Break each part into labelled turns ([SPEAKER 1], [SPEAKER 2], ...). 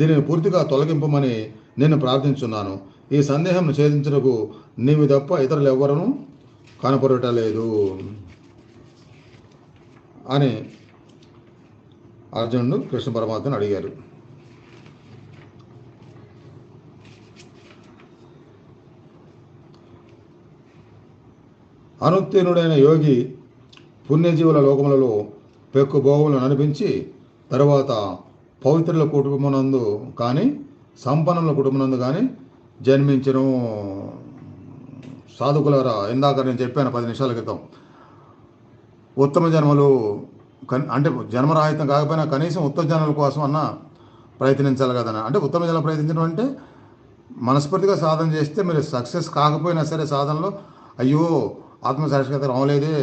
[SPEAKER 1] దీనిని పూర్తిగా తొలగింపమని నేను ప్రార్థించున్నాను. ఈ సందేహం ఛేదించుటకు నీవి తప్ప ఇతరులు ఎవ్వరూ కనపడటలేదు అని అర్జునుడు కృష్ణ పరమాత్మను అడిగారు. అనుత్తీర్ణుడైన యోగి పుణ్యజీవుల లోకములలో పెక్కు భోగములను అనిపించి తర్వాత పవిత్రుల కుటుంబనందు కానీ సంపన్నుల కుటుంబనందు కానీ జన్మించిన సాధుకులారా ఇందాక నేను చెప్పాను పది నిమిషాల క్రితం. ఉత్తమ జన్మలు అంటే జన్మరాహితం కాకపోయినా కనీసం ఉత్తమ జన్మల కోసం అన్న ప్రయత్నించాలి కదన్న. అంటే ఉత్తమ జన్మ ప్రయత్నించడం అంటే మనస్ఫూర్తిగా సాధన చేస్తే మీరు సక్సెస్ కాకపోయినా సరే సాధనలో అయ్యో ఆత్మసాక్షికత రావలేదే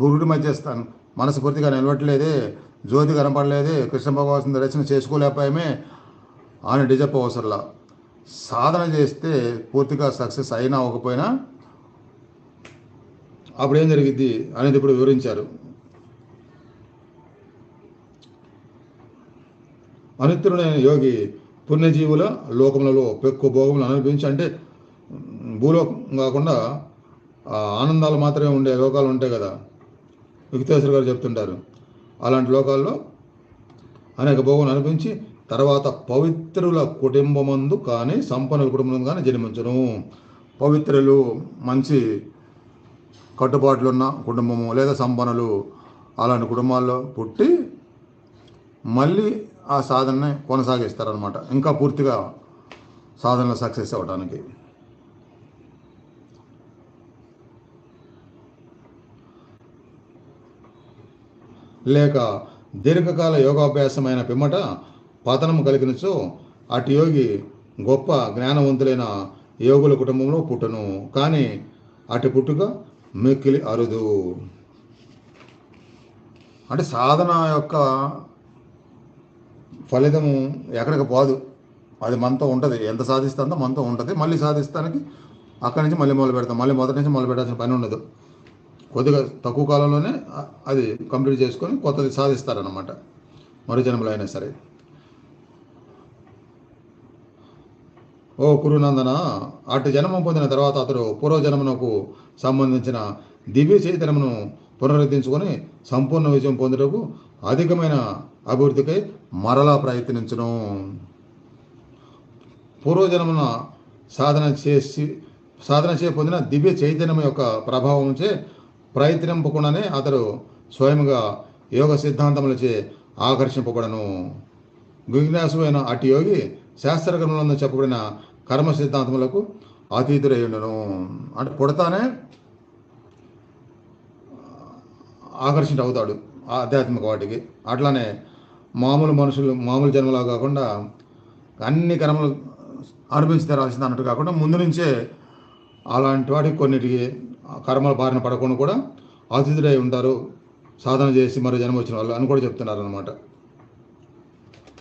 [SPEAKER 1] బురుడి మధ్యస్థాను మనస్ఫూర్తిగా నిలవట్లేదే జ్యోతి కనపడలేదే కృష్ణ భగవాసుని దర్శనం చేసుకోలేకపోయామే అని డిజప్ అవసరంలా. సాధన చేస్తే పూర్తిగా సక్సెస్ అయినా అవ్వకపోయినా అప్పుడు ఏం జరిగిద్ది అనేది ఇప్పుడు వివరించారు. అనిత్రుడైన యోగి పుణ్యజీవుల లోకములలో పెక్కు భోగములు అనుభవించి అంటే భూలోకం కాకుండా ఆనందాలు మాత్రమే ఉండే లోకాలు ఉంటాయి కదా. విక్తేశ్వర గారు చెప్తుంటారు అలాంటి లోకాల్లో అనేక భోగం అనిపించి తర్వాత పవిత్రుల కుటుంబమందు కానీ సంపన్నుల కుటుంబం కానీ జన్మించను పవిత్రులు మంచి కట్టుబాట్లున్న కుటుంబము లేదా సంపన్నులు అలాంటి కుటుంబాల్లో పుట్టి మళ్ళీ ఆ సాధనని కొనసాగిస్తారనమాట ఇంకా పూర్తిగా సాధనలో సక్సెస్ అవ్వడానికి లేక దీర్ఘకాల యోగాభ్యాసమైన పిమ్మట పతనము కలిగినచో అటు యోగి గొప్ప జ్ఞానవంతులైన యోగుల కుటుంబంలో పుట్టను. కానీ అటు పుట్టుక మిక్కిలి అరుదు. అంటే సాధన యొక్క ఫలితము ఎక్కడికి పోదు. అది మనతో ఉంటుంది. ఎంత సాధిస్తుందో మనతో ఉంటుంది. మళ్ళీ సాధిస్తానికి అక్కడి నుంచి మళ్ళీ మొదలు పెడతాం. మళ్ళీ మొదటి నుంచి మొదలు పెట్టాల్సిన పని ఉండదు. కొద్దిగా తక్కువ కాలంలోనే అది కంప్లీట్ చేసుకొని కొత్తది సాధిస్తారనమాట మరో జన్మలో అయినా సరే. ఓ కురునందన అటు జన్మం పొందిన తర్వాత అతడు పూర్వజన్మనకు సంబంధించిన దివ్య చైతన్యమును పునరుద్ధరించుకొని సంపూర్ణ విజయం పొందుటకు అధికమైన అభివృద్ధికై మరలా ప్రయత్నించును. పూర్వజన్మన సాధన చేసి సాధన చే పొందిన దివ్య చైతన్యం యొక్క ప్రభావంచే ప్రయత్నింపకుండానే అతడు స్వయంగా యోగ సిద్ధాంతములచే ఆకర్షింపబడను. జిజ్ఞాసువైన అటు యోగి శాస్త్రకర్మలందు చెప్పబడిన కర్మ సిద్ధాంతములకు అతీతుడయ్యుండును అంటే పుడతానే ఆకర్షిత అవుతాడు ఆధ్యాత్మిక వాటికి. అట్లానే మామూలు మనుషులు మామూలు జన్మలా కాకుండా అన్ని కర్మలు అనుభవించి తెరాల్సింది అన్నట్టు కాకుండా ముందు నుంచే అలాంటి వాటికి కొన్నిటికి కర్మల బారిన పడకుండా కూడా అతిథులై ఉంటారు. సాధన చేసి మరో జన్మ వచ్చిన వాళ్ళు అని కూడా చెప్తున్నారు అనమాట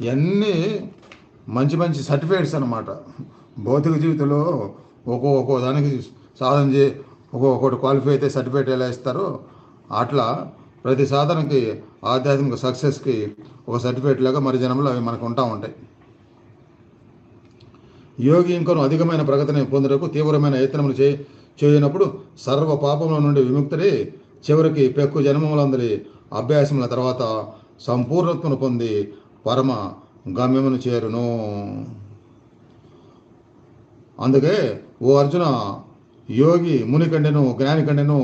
[SPEAKER 1] ఇవన్నీ మంచి మంచి సర్టిఫికేట్స్ అనమాట భౌతిక జీవితంలో ఒక్కో ఒక్కో దానికి సాధన చే ఒక్కొక్కటి క్వాలిఫై అయితే సర్టిఫికేట్ ఎలా ఇస్తారో అట్లా ప్రతి సాధనకి ఆధ్యాత్మిక సక్సెస్కి ఒక సర్టిఫికేట్ లాగా మరి జనంలో అవి మనకు ఉంటా ఉంటాయి. యోగి ఇంకను అధికమైన ప్రగతిని పొందుటకు తీవ్రమైన యత్నములు చేయి చేయనప్పుడు సర్వ పాపముల నుండి విముక్తుడి చివరికి పెక్కు జన్మములందరి అభ్యాసముల తర్వాత సంపూర్ణత్వను పొంది పరమ గమ్యమును చేరును. అందుకే ఓ అర్జున యోగి ముని కండెను జ్ఞాని కండెను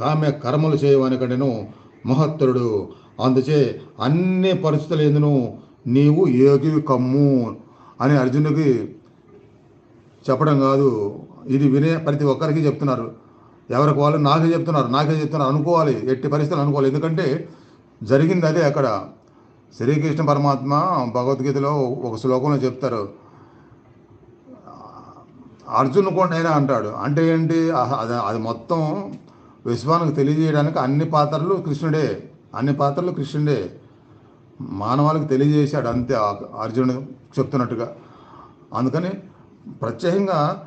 [SPEAKER 1] కామ్య కర్మలు చేయవాని కండెను మహత్తరుడు. అందుచే అన్ని పరిస్థితులు ఎందును నీవు యోగి కమ్ము అని అర్జునుడికి చెప్పడం కాదు. ఇది వినే ప్రతి ఒక్కరికి చెప్తున్నారు. ఎవరికి వాళ్ళు నాకే చెప్తున్నారు నాకే చెప్తున్నారు అనుకోవాలి. ఎట్టి పరిస్థితులు అనుకోవాలి. ఎందుకంటే జరిగింది అదే అక్కడ. శ్రీకృష్ణ పరమాత్మ భగవద్గీతలో ఒక శ్లోకంలో చెప్తారు. అర్జున్ కొండైనా అంటాడు. అంటే ఏంటి? అహ- అది అది మొత్తం విశ్వానికి తెలియజేయడానికి అన్ని పాత్రలు కృష్ణుడే. అన్ని పాత్రలు కృష్ణుడే. మానవాళికి తెలియజేశాడు అంతే అర్జునుడు చెప్తున్నట్టుగా. అందుకని ప్రత్యేకంగా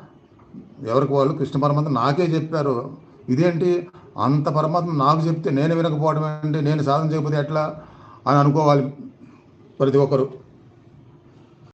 [SPEAKER 1] ఎవరికి వాళ్ళు కృష్ణ పరమాత్మ నాకే చెప్పారు. ఇదేంటి? అంత పరమాత్మ నాకు చెప్తే నేను వినకపోవడం ఏంటి? నేను సాధన చేయకపోతే ఎట్లా? అని అనుకోవాలి ప్రతి ఒక్కరు.